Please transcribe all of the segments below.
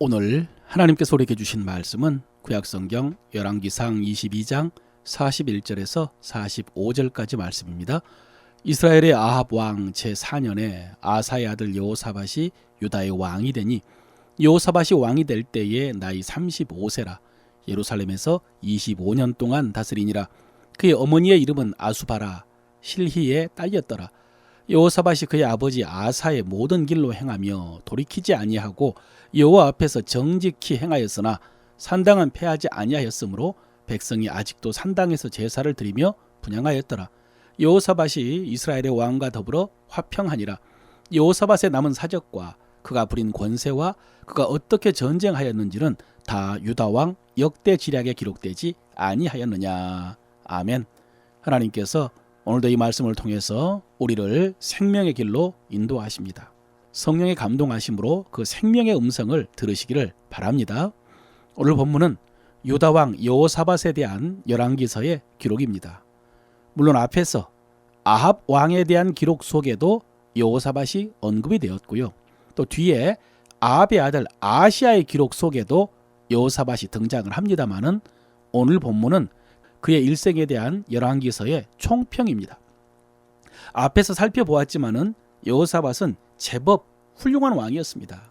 오늘 하나님께서 우리에게 주신 말씀은 구약성경 열왕기상 22장 41절에서 45절까지 말씀입니다. 이스라엘의 아합 왕 제4년에 아사의 아들 여호사밧이 유다의 왕이 되니 여호사밧이 왕이 될 때에 나이 35세라. 예루살렘에서 25년 동안 다스리니라. 그의 어머니의 이름은 아수바라. 실히의 딸이었더라 여호사밧이 그의 아버지 아사의 모든 길로 행하며 돌이키지 아니하고 여호와 앞에서 정직히 행하였으나 산당은 패하지 아니하였으므로 백성이 아직도 산당에서 제사를 드리며 분양하였더라. 여호사밧이 이스라엘의 왕과 더불어 화평하니라. 여호사밧의 남은 사적과 그가 부린 권세와 그가 어떻게 전쟁하였는지는 다 유다 왕 역대 지략에 기록되지 아니하였느냐. 아멘. 하나님께서 오늘도 이 말씀을 통해서 우리를 생명의 길로 인도하십니다. 성령의 감동하심으로 그 생명의 음성을 들으시기를 바랍니다. 오늘 본문은 유다 왕 여호사밧에 대한 열왕기서의 기록입니다. 물론 앞에서 아합 왕에 대한 기록 속에도 여호사밧이 언급이 되었고요. 또 뒤에 아합의 아들 아시아의 기록 속에도 여호사밧이 등장을 합니다마는 오늘 본문은 그의 일생에 대한 열왕기서의 총평입니다. 앞에서 살펴보았지만은 여호사밧은 제법 훌륭한 왕이었습니다.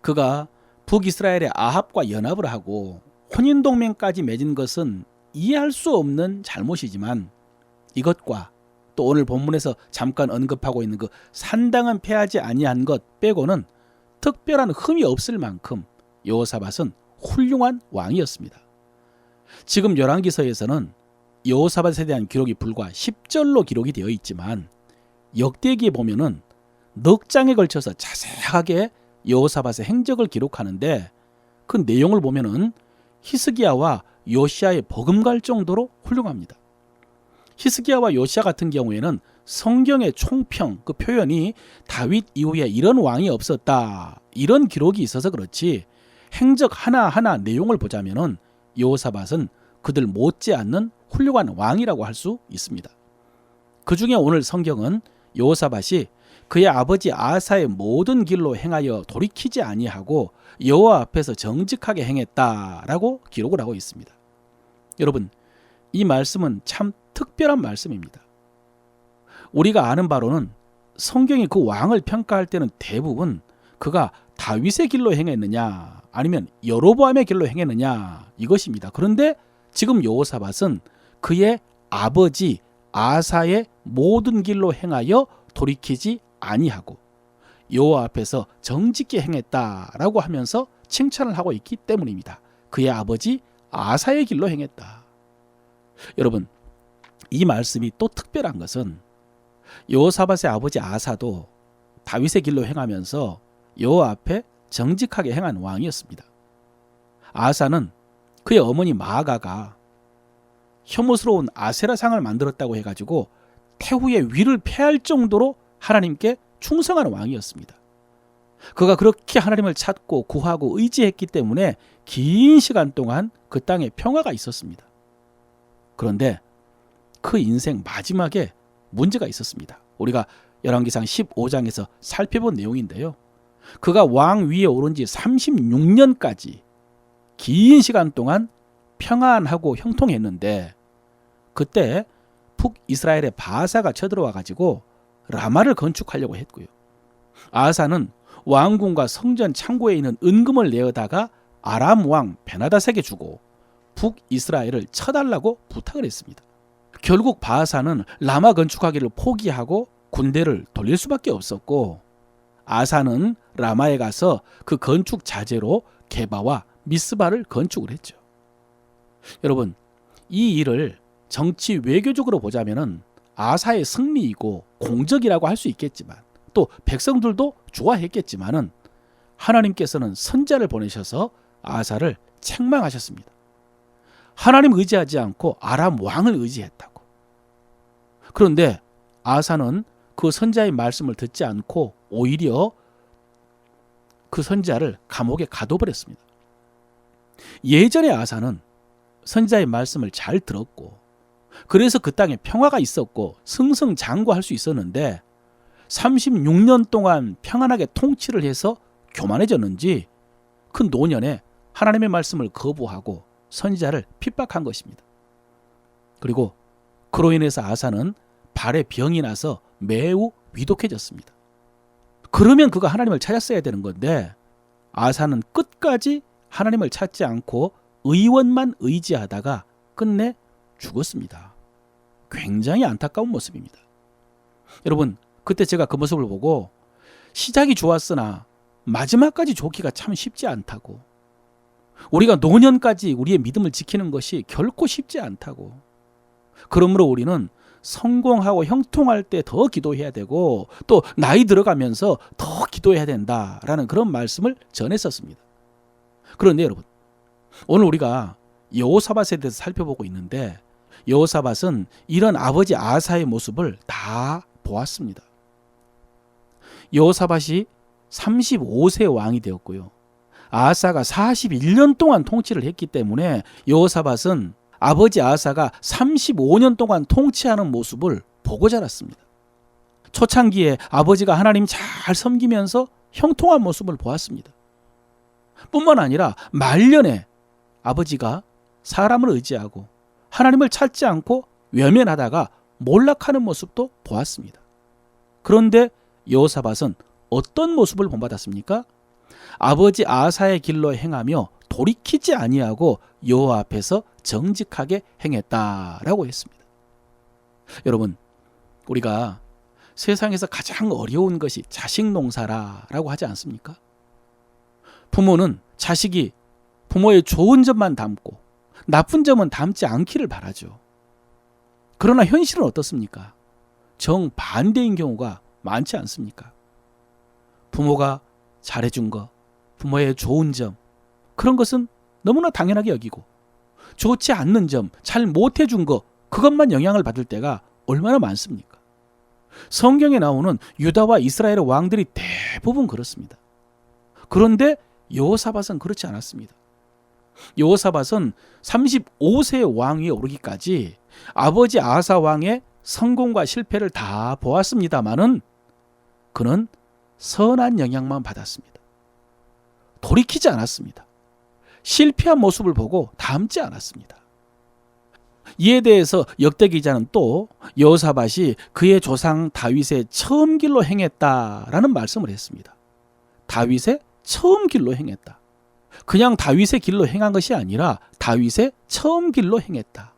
그가 북이스라엘의 아합과 연합을 하고 혼인 동맹까지 맺은 것은 이해할 수 없는 잘못이지만 이것과 또 오늘 본문에서 잠깐 언급하고 있는 그 산당은 패하지 아니한 것 빼고는 특별한 흠이 없을 만큼 여호사밧은 훌륭한 왕이었습니다. 지금 열왕기서에서는 여호사밧에 대한 기록이 불과 10절로 기록이 되어 있지만 역대기에 보면은 넉 장에 걸쳐서 자세하게 여호사밧의 행적을 기록하는데 그 내용을 보면은 히스기야와 요시아의 버금갈 정도로 훌륭합니다. 히스기야와 요시아 같은 경우에는 성경의 총평 그 표현이 다윗 이후에 이런 왕이 없었다 이런 기록이 있어서 그렇지 행적 하나하나 내용을 보자면은 여호사밧은 그들 못지않는 훌륭한 왕이라고 할 수 있습니다. 그 중에 오늘 성경은 여호사밧이 그의 아버지 아사의 모든 길로 행하여 돌이키지 아니하고 여호와 앞에서 정직하게 행했다라고 기록을 하고 있습니다. 여러분, 이 말씀은 참 특별한 말씀입니다. 우리가 아는 바로는 성경이 그 왕을 평가할 때는 대부분 그가 다윗의 길로 행했느냐 아니면 여로보암의 길로 행했느냐 이것입니다. 그런데 지금 여호사밧은 그의 아버지 아사의 모든 길로 행하여 돌이키지 아니하고 여호와 앞에서 정직히 행했다라고 하면서 칭찬을 하고 있기 때문입니다. 그의 아버지 아사의 길로 행했다. 여러분, 이 말씀이 또 특별한 것은 여호사밧의 아버지 아사도 다윗의 길로 행하면서 여호와 앞에 정직하게 행한 왕이었습니다. 아사는 그의 어머니 마가가 혐오스러운 아세라상을 만들었다고 해가지고 태후의 위를 패할 정도로 하나님께 충성하는 왕이었습니다. 그가 그렇게 하나님을 찾고 구하고 의지했기 때문에 긴 시간 동안 그 땅에 평화가 있었습니다. 그런데 그 인생 마지막에 문제가 있었습니다. 우리가 열왕기상 15장에서 살펴본 내용인데요. 그가 왕 위에 오른 지 36년까지 긴 시간 동안 평안하고 형통했는데 그때 북이스라엘의 바사가 쳐들어와 가지고 라마를 건축하려고 했고요. 아사는 왕궁과 성전 창고에 있는 은금을 내어다가 아람 왕 베나다색에 주고 북이스라엘을 쳐달라고 부탁을 했습니다. 결국 바사는 라마 건축하기를 포기하고 군대를 돌릴 수밖에 없었고 아사는 라마에 가서 그 건축 자재로 게바와 미스바를 건축을 했죠. 여러분, 이 일을 정치 외교적으로 보자면은 아사의 승리이고 공적이라고 할 수 있겠지만 또 백성들도 좋아했겠지만은 하나님께서는 선자를 보내셔서 아사를 책망하셨습니다. 하나님 의지하지 않고 아람 왕을 의지했다고. 그런데 아사는 그 선자의 말씀을 듣지 않고 오히려 그 선자를 감옥에 가둬버렸습니다. 예전에 아사는 선자의 말씀을 잘 들었고 그래서 그 땅에 평화가 있었고 승승장구할 수 있었는데 36년 동안 평안하게 통치를 해서 교만해졌는지 큰 노년에 하나님의 말씀을 거부하고 선지자를 핍박한 것입니다. 그리고 그로 인해서 아사는 발에 병이 나서 매우 위독해졌습니다. 그러면 그가 하나님을 찾았어야 되는 건데 아사는 끝까지 하나님을 찾지 않고 의원만 의지하다가 끝내 죽었습니다. 굉장히 안타까운 모습입니다. 여러분, 그때 제가 그 모습을 보고 시작이 좋았으나 마지막까지 좋기가 참 쉽지 않다고. 우리가 노년까지 우리의 믿음을 지키는 것이 결코 쉽지 않다고. 그러므로 우리는 성공하고 형통할 때 더 기도해야 되고 또 나이 들어가면서 더 기도해야 된다라는 그런 말씀을 전했었습니다. 그런데 여러분, 오늘 우리가 여호사밧에 대해서 살펴보고 있는데 여호사밧은 이런 아버지 아사의 모습을 다 보았습니다. 여호사밧이 35세 왕이 되었고요. 아사가 41년 동안 통치를 했기 때문에 여호사밧은 아버지 아사가 35년 동안 통치하는 모습을 보고 자랐습니다. 초창기에 아버지가 하나님 잘 섬기면서 형통한 모습을 보았습니다. 뿐만 아니라 말년에 아버지가 사람을 의지하고 하나님을 찾지 않고 외면하다가 몰락하는 모습도 보았습니다. 그런데 여호사밧은 어떤 모습을 본받았습니까? 아버지 아사의 길로 행하며 돌이키지 아니하고 여호와 앞에서 정직하게 행했다라고 했습니다. 여러분, 우리가 세상에서 가장 어려운 것이 자식 농사라라고 하지 않습니까? 부모는 자식이 부모의 좋은 점만 담고 나쁜 점은 담지 않기를 바라죠. 그러나 현실은 어떻습니까? 정반대인 경우가 많지 않습니까? 부모가 잘해준 거, 부모의 좋은 점, 그런 것은 너무나 당연하게 여기고, 좋지 않는 점, 잘 못해준 거, 그것만 영향을 받을 때가 얼마나 많습니까? 성경에 나오는 유다와 이스라엘의 왕들이 대부분 그렇습니다. 그런데 여호사밧은 그렇지 않았습니다. 여호사밧은 35세 왕위에 오르기까지 아버지 아사 왕의 성공과 실패를 다 보았습니다마는 그는 선한 영향만 받았습니다. 돌이키지 않았습니다. 실패한 모습을 보고 담지 않았습니다. 이에 대해서 역대 기자는 또 여호사밧이 그의 조상 다윗의 처음 길로 행했다라는 말씀을 했습니다. 다윗의 처음 길로 행했다. 그냥 다윗의 길로 행한 것이 아니라 다윗의 처음 길로 행했다.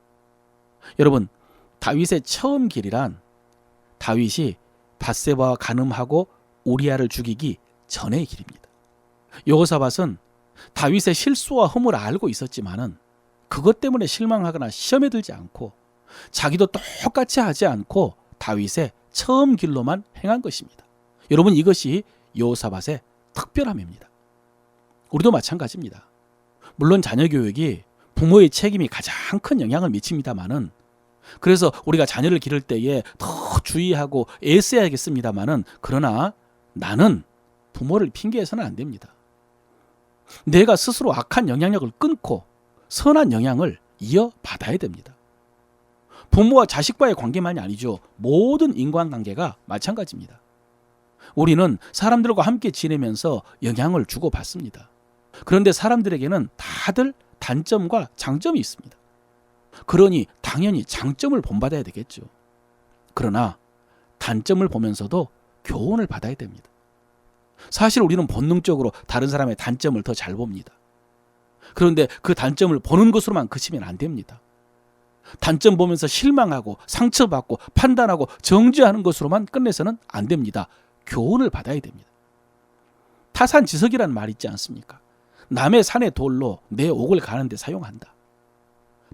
여러분, 다윗의 처음 길이란 다윗이 바세바와 간음하고 우리아를 죽이기 전의 길입니다. 여호사밧은 다윗의 실수와 허물을 알고 있었지만은 그것 때문에 실망하거나 시험에 들지 않고 자기도 똑같이 하지 않고 다윗의 처음 길로만 행한 것입니다. 여러분 이것이 여호사밧의 특별함입니다. 우리도 마찬가지입니다. 물론 자녀 교육이 부모의 책임이 가장 큰 영향을 미칩니다만은 그래서 우리가 자녀를 기를 때에 더 주의하고 애써야겠습니다만은 그러나 나는 부모를 핑계해서는 안 됩니다. 내가 스스로 악한 영향력을 끊고 선한 영향을 이어받아야 됩니다. 부모와 자식과의 관계만이 아니죠. 모든 인간관계가 마찬가지입니다. 우리는 사람들과 함께 지내면서 영향을 주고받습니다. 그런데 사람들에게는 다들 단점과 장점이 있습니다. 그러니 당연히 장점을 본받아야 되겠죠. 그러나 단점을 보면서도 교훈을 받아야 됩니다. 사실 우리는 본능적으로 다른 사람의 단점을 더 잘 봅니다. 그런데 그 단점을 보는 것으로만 그치면 안 됩니다. 단점 보면서 실망하고 상처받고 판단하고 정죄하는 것으로만 끝내서는 안 됩니다. 교훈을 받아야 됩니다. 타산지석이라는 말 있지 않습니까? 남의 산의 돌로 내 옥을 가는데 사용한다.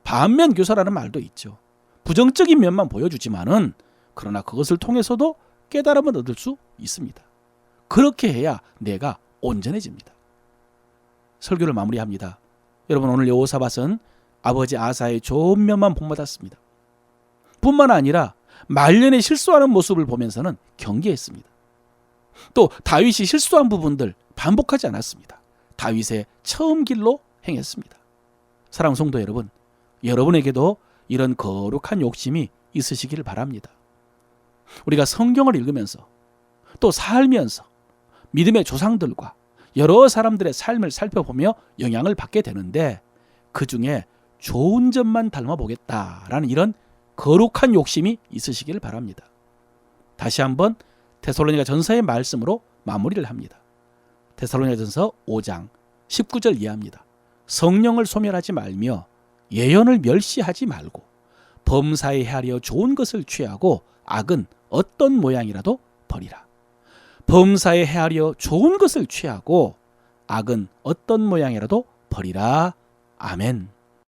반면 교사라는 말도 있죠. 부정적인 면만 보여주지만은 그러나 그것을 통해서도 깨달음을 얻을 수 있습니다. 그렇게 해야 내가 온전해집니다. 설교를 마무리합니다. 여러분 오늘 여호사밧은 아버지 아사의 좋은 면만 본받았습니다. 뿐만 아니라 말년에 실수하는 모습을 보면서는 경계했습니다. 또 다윗이 실수한 부분들 반복하지 않았습니다. 다윗의 처음 길로 행했습니다. 사랑 성도 여러분, 여러분에게도 이런 거룩한 욕심이 있으시기를 바랍니다. 우리가 성경을 읽으면서 또 살면서 믿음의 조상들과 여러 사람들의 삶을 살펴보며 영향을 받게 되는데 그 중에 좋은 점만 닮아 보겠다라는 이런 거룩한 욕심이 있으시기를 바랍니다. 다시 한번 테살로니가 전서의 말씀으로 마무리를 합니다. 테살로니가 전서 5장 19절 이하입니다. 성령을 소멸하지 말며 예언을 멸시하지 말고 범사에 헤아려 좋은 것을 취하고 악은 어떤 모양이라도 버리라. 범사에 헤아려 좋은 것을 취하고 악은 어떤 모양이라도 버리라. 아멘.